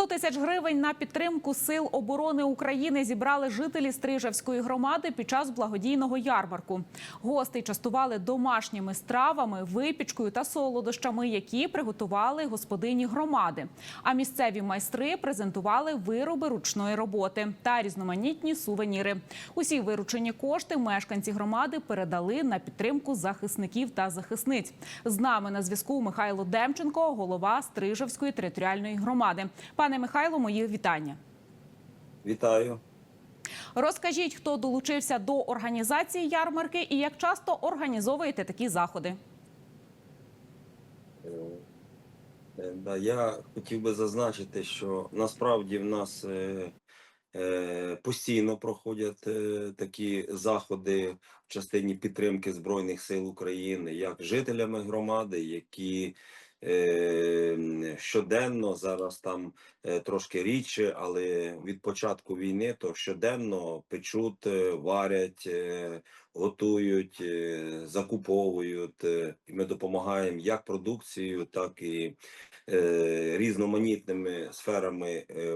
100 тисяч гривень на підтримку сил оборони України зібрали жителі Стрижевської громади під час благодійного ярмарку. Гостей частували домашніми стравами, випічкою та солодощами, які приготували господині громади. А місцеві майстри презентували вироби ручної роботи та різноманітні сувеніри. Усі виручені кошти мешканці громади передали на підтримку захисників та захисниць. З нами на зв'язку Михайло Демченко, голова Стрижевської територіальної громади. Пане Михайло, мої вітання. Вітаю. Розкажіть, хто долучився до організації ярмарки і як часто організовуєте такі заходи? Е, е, я хотів би зазначити, що насправді в нас е, постійно проходять такі заходи в частині підтримки Збройних сил України, як жителями громади, які щоденно зараз там е, трошки рідше, але від початку війни то щоденно печуть, е, варять, е, готують, е, закуповують. е, І ми допомагаємо як продукцією, так і е, різноманітними сферами е,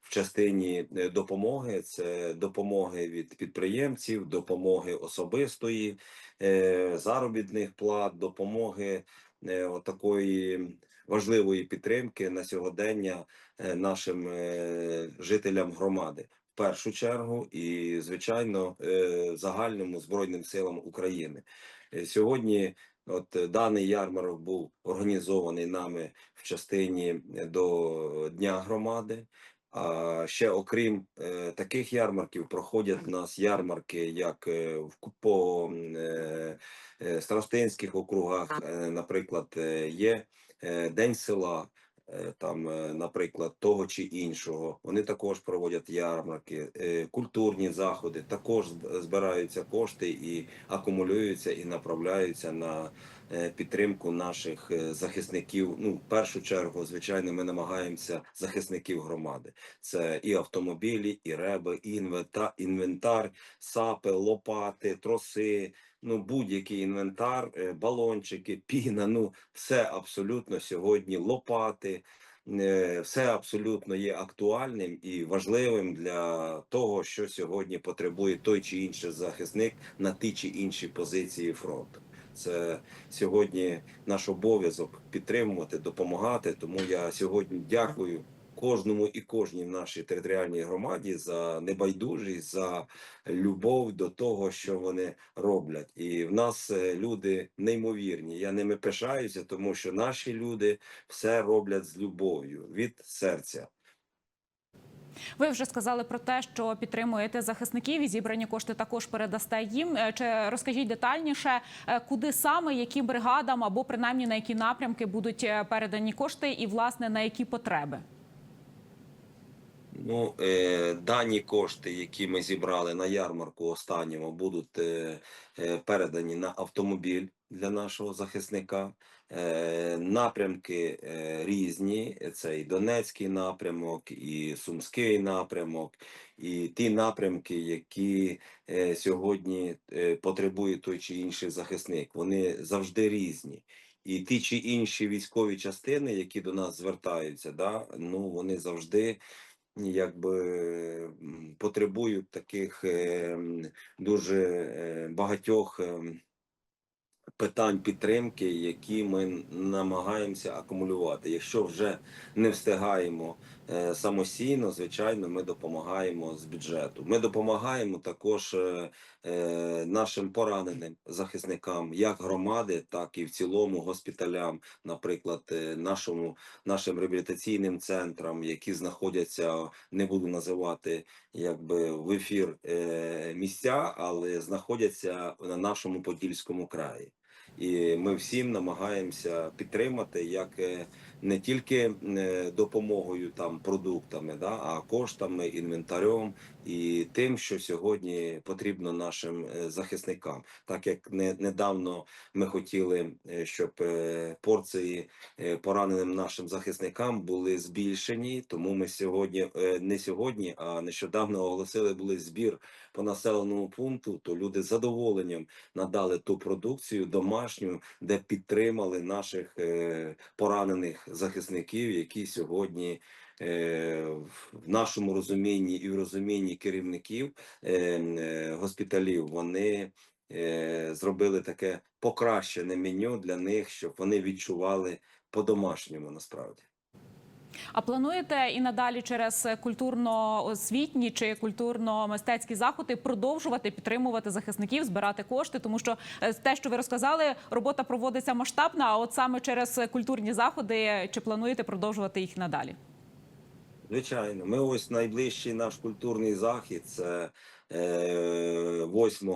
в частині е, допомоги. Це допомоги від підприємців, допомоги особистої, е, заробітних плат, допомоги е, отакої важливої підтримки на сьогодення е, нашим е, жителям громади. В першу чергу і звичайно загальному збройним силам України сьогодні. От даний ярмарок був організований нами в частині до Дня громади. А ще окрім е, таких ярмарків, проходять в нас ярмарки, як е, в по е, е, старостинських округах, е, наприклад, е, є е, День села, там, наприклад, того чи іншого. Вони також проводять ярмарки, культурні заходи, також зб- збираються кошти і акумулюються і направляються на підтримку наших е, захисників. Ну, в першу чергу, звичайно, ми намагаємося захисників громади. Це і автомобілі, і реби, і інвента, інвентар, сапи, лопати, троси. Ну, будь-який інвентар, е, балончики, піна. Ну, все абсолютно сьогодні лопати. е, Все абсолютно є актуальним і важливим для того, що сьогодні потребує той чи інший захисник на ті чи інші позиції фронту. Це сьогодні наш обов'язок підтримувати, допомагати. Тому я сьогодні дякую кожному і кожній в нашій територіальній громаді за небайдужість, за любов до того, що вони роблять. І в нас е, люди неймовірні. Я ними пишаюся, тому що наші люди все роблять з любов'ю від серця. Ви вже сказали про те, що підтримуєте захисників і зібрані кошти також передасте їм. Е, Чи розкажіть детальніше, е, куди саме, яким бригадам або принаймні на які напрямки будуть е, передані кошти, і власне на які потреби? Ну, дані кошти, які ми зібрали на ярмарку останньому, будуть передані на автомобіль для нашого захисника. Е, напрямки е, різні. Це і Донецький напрямок, і Сумський напрямок, і ті напрямки, які е, сьогодні потребує той чи інший захисник. Вони завжди різні. І ті чи інші військові частини, які до нас звертаються, да, ну вони завжди якби потребують таких е, дуже багатьох ем, питань підтримки, які ми намагаємося акумулювати. Якщо вже не встигаємо самостійно, звичайно, ми допомагаємо з бюджету. Ми допомагаємо також е, е, нашим пораненим захисникам, як громади, так і в цілому госпіталям, наприклад, е, нашому нашим реабілітаційним центрам, які знаходяться, не буду називати якби в ефір е, місця, але знаходяться на нашому Подільському краї. І ми всім намагаємося підтримати як е, не тільки е, допомогою там продуктами, да, а коштами, інвентарем і тим, що сьогодні потрібно нашим е, захисникам. Так як не, недавно ми хотіли, е, щоб порції пораненим нашим захисникам були збільшені. Тому ми сьогодні не сьогодні, а нещодавно оголосили були збір по населеному пункту. То люди з задоволенням надали ту продукцію домашню, де підтримали наших поранених захисників, які сьогодні е, в нашому розумінні і в розумінні керівників е, е, госпіталів вони зробили таке покращене меню для них, щоб вони відчували по-домашньому насправді. А плануєте і надалі через культурно-освітні чи культурно-мистецькі заходи продовжувати підтримувати захисників, збирати кошти? Тому що е, те, що ви розказали, робота проводиться масштабна. А от саме через культурні заходи, чи плануєте продовжувати їх надалі? Звичайно, ми ось найближчий наш культурний захід це е, 8,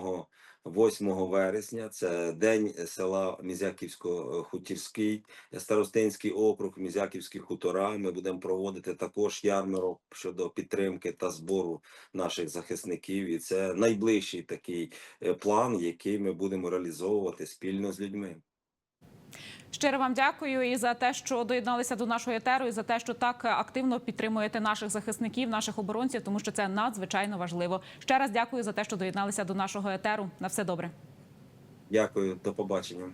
8 вересня. Це день села Мізяківсько-Хутірський, Старостинський округ, Мізяківські хутора. Ми будемо проводити також ярмарок щодо підтримки та збору наших захисників. І це найближчий такий е, план, який ми будемо реалізовувати спільно з людьми. Щиро вам дякую і за те, що доєдналися до нашого етеру, і за те, що так активно підтримуєте наших захисників, наших оборонців, тому що це надзвичайно важливо. Ще раз дякую за те, що доєдналися до нашого етеру. На все добре. Дякую, до побачення.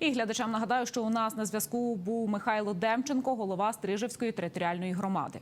І глядачам нагадаю, що у нас на зв'язку був Михайло Демченко, голова Стрижевської територіальної громади.